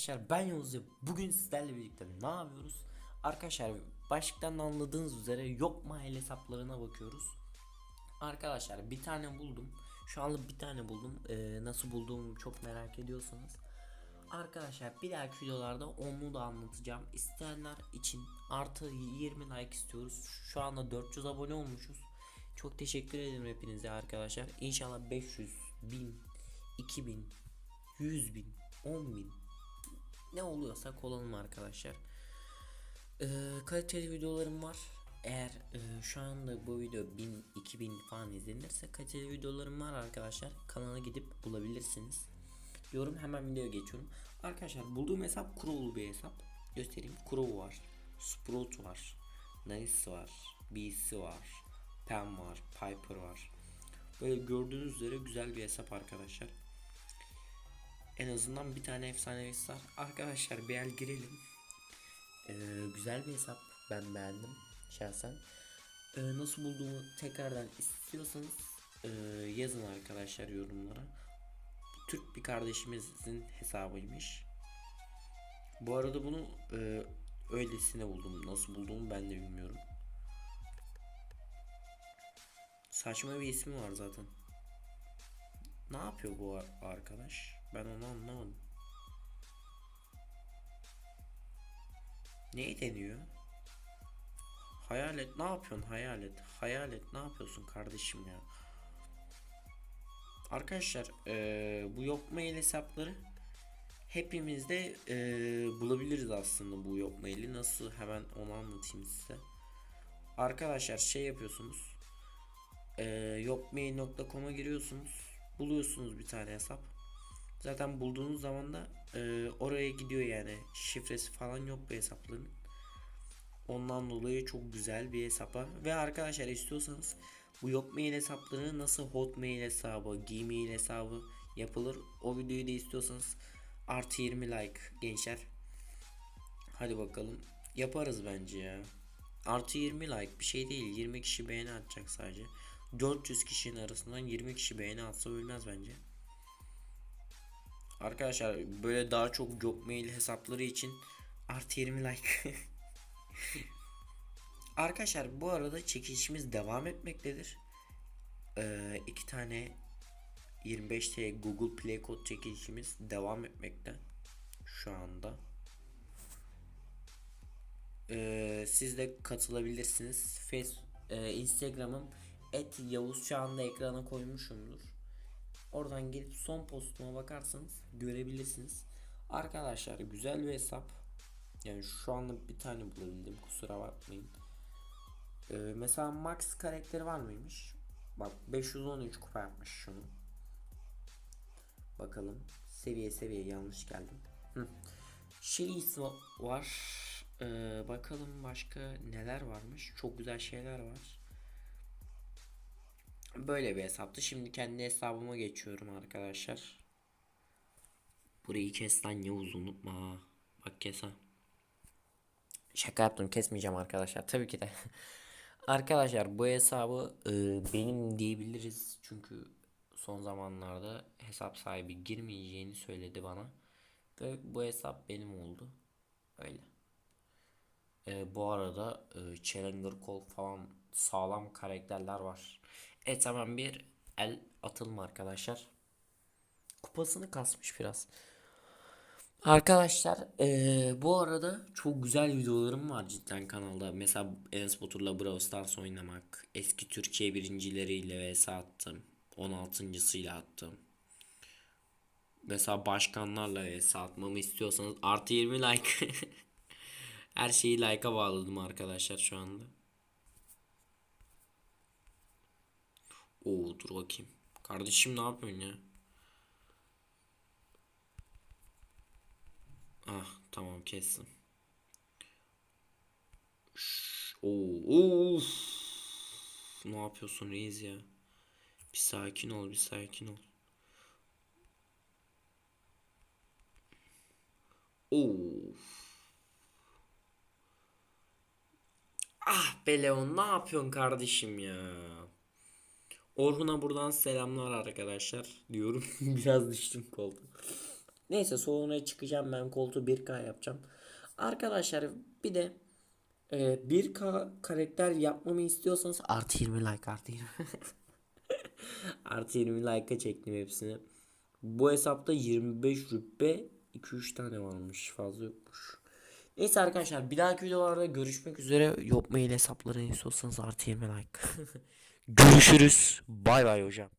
arkadaşlar ben Yavuz bugün sizlerle birlikte ne yapıyoruz? Arkadaşlar başlıktan anladığınız üzere yok mail hesaplarına bakıyoruz. Arkadaşlar bir tane buldum. Şu anlık bir tane buldum. Ee, nasıl bulduğumu çok merak ediyorsanız. Arkadaşlar bir dahaki videolarda onu da anlatacağım. İsteyenler için artı 20 like istiyoruz. Şu anda 400 abone olmuşuz. Çok teşekkür ederim hepinize arkadaşlar. İnşallah 500, 1000, 2000, 100 bin, 10 bin ne oluyorsa olalım arkadaşlar. Ee, kaliteli videolarım var. Eğer e, şu anda bu video 1000 2000 falan izlenirse kaliteli videolarım var arkadaşlar. Kanala gidip bulabilirsiniz. Diyorum hemen videoya geçiyorum. Arkadaşlar bulduğum hesap Crow'lu bir hesap. Göstereyim. Crow var. Sprout var. Nice var. BC var. Pam var. Piper var. Böyle gördüğünüz üzere güzel bir hesap arkadaşlar. En azından bir tane efsanevisi var. Arkadaşlar bir el girelim. Ee, güzel bir hesap. Ben beğendim şahsen. Ee, nasıl bulduğumu tekrardan istiyorsanız e, yazın arkadaşlar yorumlara. Türk bir kardeşimizin hesabıymış. Bu arada bunu e, öylesine buldum. Nasıl bulduğumu ben de bilmiyorum. Saçma bir ismi var zaten. Ne yapıyor bu ar- arkadaş? Ben onu anlamadım. Neyi deniyor? Hayalet ne yapıyorsun hayalet? Hayalet ne yapıyorsun kardeşim ya? Arkadaşlar eee, bu yok mail hesapları hepimizde eee, bulabiliriz aslında bu yok maili. Nasıl hemen onu anlatayım size. Arkadaşlar şey yapıyorsunuz. Eee yokmail.com'a giriyorsunuz. Buluyorsunuz bir tane hesap. Zaten bulduğunuz zaman da e, oraya gidiyor yani. Şifresi falan yok bu hesapların. Ondan dolayı çok güzel bir hesapa. Ve arkadaşlar istiyorsanız bu yok mail hesapları nasıl hotmail hesabı, gmail hesabı yapılır. O videoyu da istiyorsanız artı 20 like gençler. Hadi bakalım. Yaparız bence ya. Artı 20 like bir şey değil. 20 kişi beğeni atacak sadece. 400 kişinin arasından 20 kişi beğeni atsa ölmez bence. Arkadaşlar böyle daha çok job mail hesapları için artı 20 like. Arkadaşlar bu arada çekilişimiz devam etmektedir. Ee, iki tane 25 TL Google Play kod çekilişimiz devam etmekte şu anda. Ee, siz de katılabilirsiniz. Face, e, Instagram'ım et Yavuz şu anda ekrana koymuşumdur. Oradan gelip son postuma bakarsanız görebilirsiniz. Arkadaşlar güzel bir hesap. Yani şu anda bir tane bulabildim kusura bakmayın. Ee, mesela Max karakteri var mıymış? Bak 513 kupa yapmış şunu. Bakalım. Seviye seviye yanlış geldim. Hı. Şeyis va- var. Ee, bakalım başka neler varmış. Çok güzel şeyler var. Böyle bir hesaptı. Şimdi kendi hesabıma geçiyorum arkadaşlar. Burayı kes lan Yavuz unutma. Bak kes ha. Şaka yaptım kesmeyeceğim arkadaşlar. Tabii ki de. arkadaşlar bu hesabı e, benim diyebiliriz. Çünkü son zamanlarda hesap sahibi girmeyeceğini söyledi bana. Ve bu hesap benim oldu. Öyle. E, bu arada e, Challenger Call falan sağlam karakterler var. Evet hemen bir el atılım arkadaşlar. Kupasını kasmış biraz. Arkadaşlar eee, bu arada çok güzel videolarım var cidden kanalda. Mesela Enes Batur'la Brawl Stars oynamak. Eski Türkiye birincileriyle vs attım. 16.sıyla attım. Mesela başkanlarla vs atmamı istiyorsanız artı 20 like. Her şeyi like'a bağladım arkadaşlar şu anda. Oo dur bakayım. Kardeşim ne yapıyorsun ya? Ah tamam kestim. Oo, of. Ne yapıyorsun reis ya? Bir sakin ol, bir sakin ol. Of. Ah be Leon ne yapıyorsun kardeşim ya? Orhun'a buradan selamlar arkadaşlar diyorum. Biraz düştüm koltuğa. Neyse sonra çıkacağım ben koltuğu 1K yapacağım. Arkadaşlar bir de e, 1K karakter yapmamı istiyorsanız artı 20 like artı 20. artı 20 like'a çektim hepsini. Bu hesapta 25 rütbe 2-3 tane varmış fazla yokmuş. Neyse arkadaşlar bir dahaki videolarda görüşmek üzere. Yok mail hesaplarını istiyorsanız artı 20 like. Görüşürüz. Bay bay hocam.